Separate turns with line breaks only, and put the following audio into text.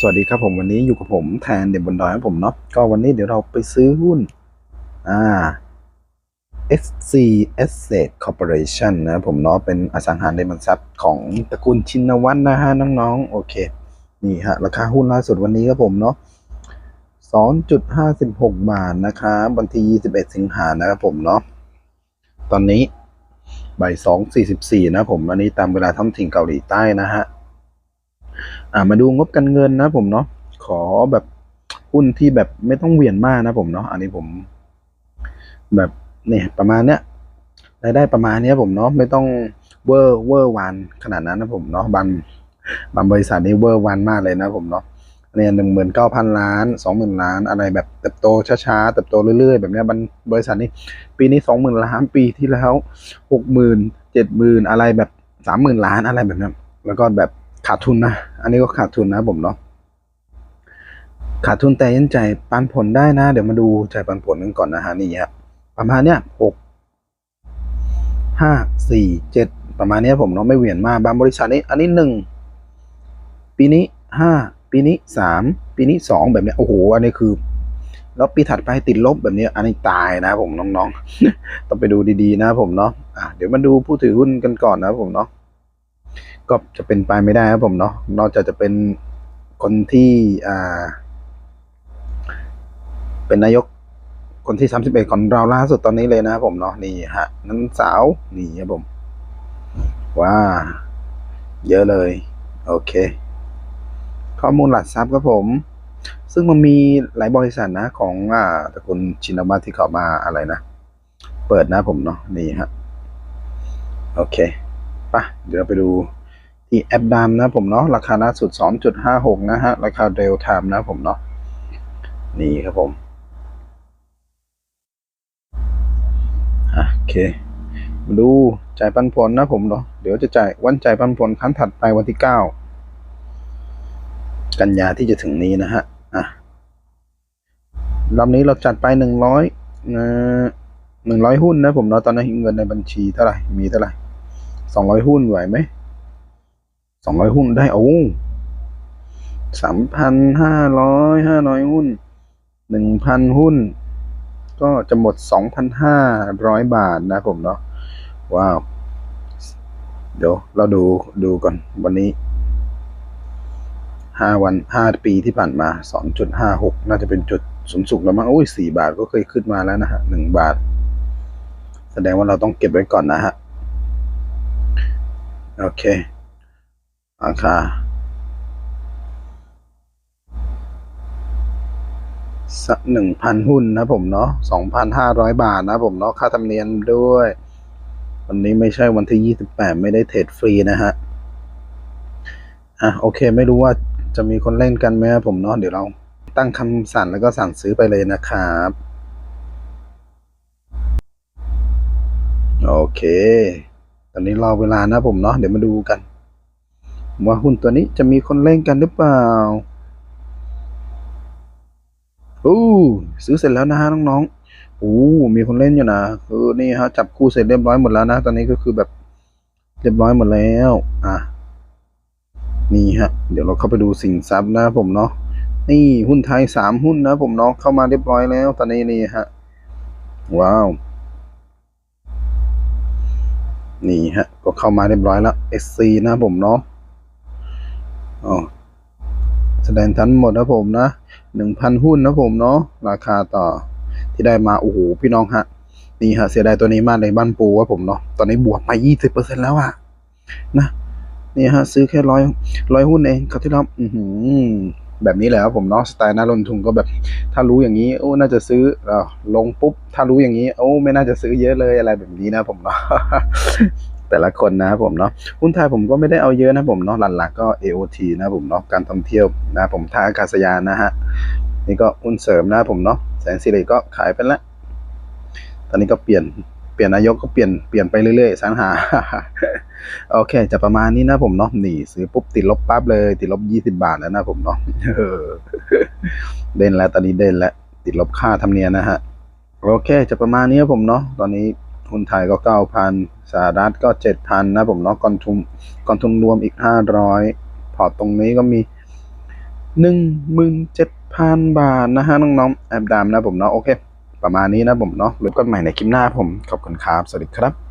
สวัสดีครับผมวันนี้อยู่กับผมแทนเด็บบนดอยครับผมเนาะก็วันนี้เดี๋ยวเราไปซื้อหุ้นอ่า SC Asset Corporation นะผมเนาะเป็นอสังหาริมทรัพย์ของตระกูลชินวัตรนะฮะน้องๆ โอเค นี่ฮะ ราคาหุ้นล่าสุดวันนี้ครับผมเนาะ2.56 บาทนะครับวันที่21 สิงหานะครับผมเนาะตอนนี้บ่าย2.44 นะผมอันนี้ตามเวลาท้องถิ่นเกาหลีใต้นะฮะ อ่ามาดูงบการเงินนะผมเนาะขอแบบหุ้นที่แบบไม่ต้องเวียงมากนะผมเนาะอันนี้ผม แบบเนี่ยประมาณเนี้ยรายได้ประมาณเนี้ยผมเนาะไม่ต้องเวอร์เวอร์วันขนาดนั้นนะผมเนาะบางบางบริษัทนี่เวอร์วันมากเลยนะผมเนาะเนี่ยหนึ่งหมื่นเก้าพันล้านสองหมื่นล้านอะไรแบบเติบโตช้าๆเติบโตเรื่อยๆ แบบเนี้ยบางบริษัทนี้ ปีนี้สองหมื่นล้านปีที่แล้วหกหมื่นเจ็ดหมื่นอะไรแบบสามหมื่นล้านอะไรแบบเนี้ยแล้วก็แบบ ขาดทุนนะ อันนี้ก็ขาดทุนนะผมเนาะขาดทุนแต่ยันใจปันผลได้นะ เดี๋ยวมาดูใจปันผลกันก่อนนะฮะนี่ฮะประมาณเนี้ยหกห้าสี่เจ็ดประมาณเนี้ยผมเนาะไม่เหวี่ยงมากบางบริษัทนี้ อันนี้หนึ่งปีนี้ห้าปีนี้สามปีนี้สองแบบเนี้ยโอ้โหอันนี้คือ แล้วปีถัดไปติดลบแบบเนี้ยอันนี้ตายนะผมน้องๆ ต้องไปดูดีๆนะผมเนาะอะเดี๋ยวมาดูผู้ถือหุ้นกันก่อนนะผมเนาะ ก็จะเป็นไปไม่ได้ครับผมเนาะนอกจากจะเป็นคนที่อ่า เป็นนายกคนที่สามสิบเอ็ดของเราล่าสุดตอนนี้เลยนะครับผมเนาะนี่ฮะนั้นสาวนี่ครับผมว้าเยอะเลย โอเค ข้อมูลหลักทรัพย์ครับผม ซึ่งมันมีหลายบริษัทนะของอ่าตระกูลชินวัตที่เขามาอะไรนะ เปิดนะผมเนาะนี่ฮะ โอเคปะเดี๋ยวเราไปดู ที่แอปดามนะผมเนาะราคาล่าสุด 2.56 นะฮะ ราคาเรลไทม์นะผมเนาะนี่ครับผมโอเคมาดูจ่ายปันผลนะผมเนาะเดี๋ยวจะจ่ายวันจ่ายปันผลครั้งถัดไปวันที่ 9 กันยาที่จะถึงนี้นะฮะอะรอบนี้เราจัดไป100นะ100หุ้นนะผมเนาะตอนนี้เงินในบัญชีเท่าไหร่มีเท่าไหร่200หุ้นไหวไหม สองร้อยหุ้นได้โอ้สามพันห้าร้อยห้าร้อยหุ้นหนึ่งพันหุ้น ก็จะหมดสองพันห้าร้อยบาทนะผมเนาะว้าว เดี๋ยวเราดูดูก่อนวันนี้ห้าวันห้าปีที่ผ่านมาสองจุดห้าหกน่าจะเป็นจุดสูงสุดแล้วมั้งโอ้ยสี่บาทก็เคยขึ้นมาแล้วนะฮะหนึ่งบาท แสดงว่าเราต้องเก็บไว้ก่อนนะฮะ โอเค ราคาสักหนึ่งพันหุ้นนะผมเนาะสองพันห้าร้อยบาทนะผมเนาะค่าธรรมเนียมด้วย วันนี้ไม่ใช่วันที่ยี่สิบแปดไม่ได้เทรดฟรีนะฮะ อะโอเคไม่รู้ว่าจะมีคนเล่นกันไหมผมเนาะเดี๋ยวเราตั้งคำสั่งแล้วก็สั่งซื้อไปเลยนะครับโอเค ตอนนี้รอเวลานะผมเนาะเดี๋ยวมาดูกัน ว่าหุ้นตัวนี้จะมีคนเล่นกันหรือเปล่าโอ้ซื้อเสร็จแล้วนะฮะน้องๆโอ้มีคนเล่นอยู่นะคือนี่ฮะจับคู่เสร็จเรียบร้อยหมดแล้วนะ ตอนนี้ก็คือแบบเรียบร้อยหมดแล้ว อะ นี่ฮะ เดี๋ยวเราเข้าไปดูสินทรัพย์นะผมเนาะนี่หุ้นไทยสามหุ้นนะผมเนาะเข้ามาเรียบร้อยแล้ว ตอนนี้นี่ฮะว้าวนี่ฮะ ก็เข้ามาเรียบร้อยแล้ว SC นะผมเนาะ อ๋อแสดงทั้งหมดนะผมนะหนึ่งพันหุ้นนะผมเนาะราคาต่อที่ได้มา โอ้โห พี่น้องฮะ นี่ฮะ เสียดายตัวนี้มากในบ้านปูว่าผมเนาะตอนนี้บวกมายี่สิบเปอร์เซ็นแล้วอะนะนี่ฮะ ซื้อแค่ร้อยร้อยหุ้นเองครับที่เราอือหือแบบนี้แหละครับผมเนาะสไตล์นักลงทุนก็แบบ ถ้ารู้อย่างนี้ โอ้น่าจะซื้ออลงปุ๊บ ถ้ารู้อย่างนี้ โอ้ไม่น่าจะซื้อเยอะเลยอะไรแบบนี้นะผมเนาะ แต่ละคนนะครับผมเนาะหุ้นไทยผมก็ไม่ได้เอาเยอะนะผมเนาะหลักๆก็ AOT นะผมเนาะการท่องเที่ยวนะผมท่าอากาศยานนะฮะนี่ก็หุ้นเสริมนะผมเนาะแสนสิริก็ขายไปแล้วตอนนี้ก็เปลี่ยนเปลี่ยนนายกก็เปลี่ยนเปลี่ยนไปเรื่อยๆสรรหา โอเค จะประมาณนี้นะผมเนาะหนีซื้อปุ๊บติดลบปั๊บเลย ติดลบยี่สิบาทแล้วนะผมเนาะเด่นแล้วตอนนี้เด่นแล้วติดลบค่าธรรมเนียมนะฮะโอเค จะประมาณนี้ครับผมเนาะตอนนี้หุ้นไทยก็เก้าพัน สหรัฐก็เจ็ดพันนะผมเนาะกองทุนกองทุนรวมอีกห้าร้อยพอตตรงนี้ก็มีหนึ่งหมื่นเจ็ดพันบาทนะฮะน้องๆแอบดามนะผมเนาะโอเค ประมาณนี้นะผมเนาะรบกันใหม่ในคลิปหน้าผมขอบคุณครับ สวัสดีครับ